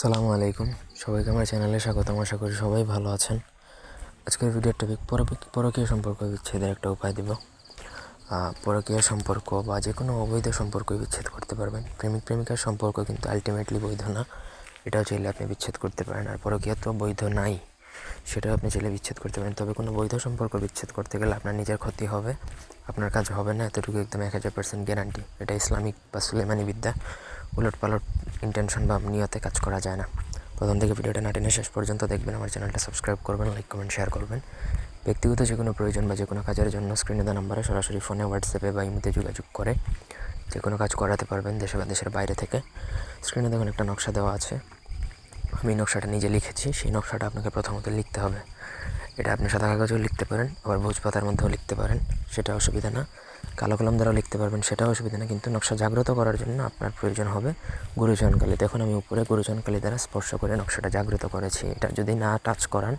সালামু আলাইকুম। সবাইকে আমার চ্যানেলে স্বাগতম। আশা করি সবাই ভালো আছেন। আজকের ভিডিওর টপিক পরকীয় সম্পর্ক বিচ্ছেদের একটা উপায় দেব। পরকীয় সম্পর্ক বা যে কোনো অবৈধ সম্পর্ক বিচ্ছেদ করতে পারবেন। প্রেমিক প্রেমিকার সম্পর্ক কিন্তু আলটিমেটলি বৈধ না। এটাও চাইলে আপনি বিচ্ছেদ করতে পারেন। আর পরকীয়া তো বৈধ নাই। সেটাও আপনি চাইলে বিচ্ছেদ করতে পারেন। তবে কোনো বৈধ সম্পর্ক বিচ্ছেদ করতে গেলে আপনার নিজের ক্ষতি হবে। আপনার কাজ হবে না। এতটুকু একদম এক হাজার পার্সেন্ট গ্যারান্টি এটা ইসলামিক বা সুলেমানি বিদ্যা। উলট পালট ইন্টেনশন বা নিয়তে কাজ করা যায় না। প্রথম থেকে ভিডিওটা না টেনে শেষ পর্যন্ত দেখবেন, আমার চ্যানেলটা সাবস্ক্রাইব করবেন লাইক কমেন্ট শেয়ার করবেন। ব্যক্তিগত যে কোনো প্রয়োজন বা যে কোনো কাজের জন্য স্ক্রিনে দেওয়া নাম্বারে সরাসরি ফোনে হোয়াটসঅ্যাপে বা ইমোতে যোগাযোগ করে যে কোনো কাজ করাতে পারবেন দেশে বা দেশের বাইরে থেকে। স্ক্রিনে দেখুন একটা নকশা দেওয়া আছে। আমি নকশাটা নিজে লিখেছি, সেই নকশাটা আপনাকে প্রথমত লিখতে হবে। এটা আপনি সাদা কাগজেও লিখতে পারেন, আবার ভোজ পাতার মধ্যেও লিখতে পারেন সেটা অসুবিধা না। কালো কলম দ্বারাও লিখতে পারবেন, সেটাও অসুবিধা না, কিন্তু নকশা জাগ্রত করার জন্য আপনার প্রয়োজন হবে গুরুজনকালী। দেখুন, আমি উপরে গুরুজনকালী দ্বারা স্পর্শ করে নকশাটা জাগ্রত করেছি। এটা যদি না টাচ করান,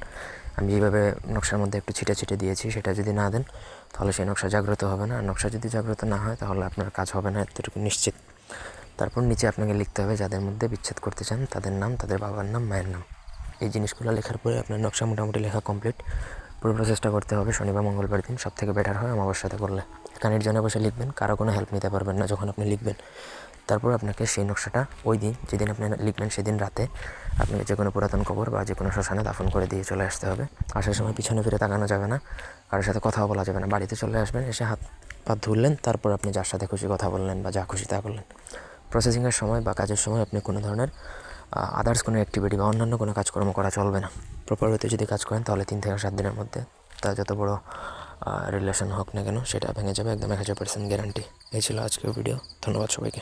আমি যেভাবে নকশার মধ্যে একটু ছিটে ছিটে দিয়েছি, সেটা যদি না দেন, তাহলে সেই নকশা জাগ্রত হবে না। আর নকশা যদি জাগ্রত না হয়, তাহলে আপনার কাজ হবে না, এতটুকু নিশ্চিত। তারপর নিচে আপনাকে লিখতে হবে যাদের মধ্যে বিচ্ছেদ করতে চান, তাদের নাম, তাদের বাবার নাম, মায়ের নাম। এই জিনিসগুলো লেখার পরে আপনার নকশা মোটামুটি লেখা কমপ্লিট পুরো প্রসেসটা করতে হবে, শনিবার মঙ্গলবার দিন সব থেকে বেটার হয় আমার সাথে করলে। একা নির্জনে বসে লিখবেন, কারও কোনো হেল্প নিতে পারবেন না যখন আপনি লিখবেন। তারপর আপনাকে সেই নকশাটা ওই দিন, যেদিন আপনি লিখবেন সেদিন রাতে আপনাকে যে কোনো পুরাতন কবর বা যে কোনো শ্মশানে দাফন করে দিয়ে চলে আসতে হবে। আসার সময় পিছনে ফিরে তাকানো যাবে না, কারোর সাথে কথাও বলা যাবে না। বাড়িতে চলে আসবেন, এসে হাত পা ধুললেন তারপর আপনি যার সাথে খুশি কথা বললেন বা যা খুশি তা করলেন। প্রসেসিংয়ের সময় বা কাজের সময় আপনি কোনো ধরনের আদার্স কোনো অ্যাক্টিভিটি বা অন্যান্য কোনো কাজকর্ম করা চলবে না। প্রপার ওয়েতে যদি কাজ করেন তাহলে তিন থেকে সাত দিনের মধ্যে তা যত বড় রিলেশন হোক না কেন সেটা ভেঙে যাবে, একদম এক হাজার পার্সেন্ট গ্যারান্টি এই ছিল আজকের ভিডিও ধন্যবাদ সবাইকে।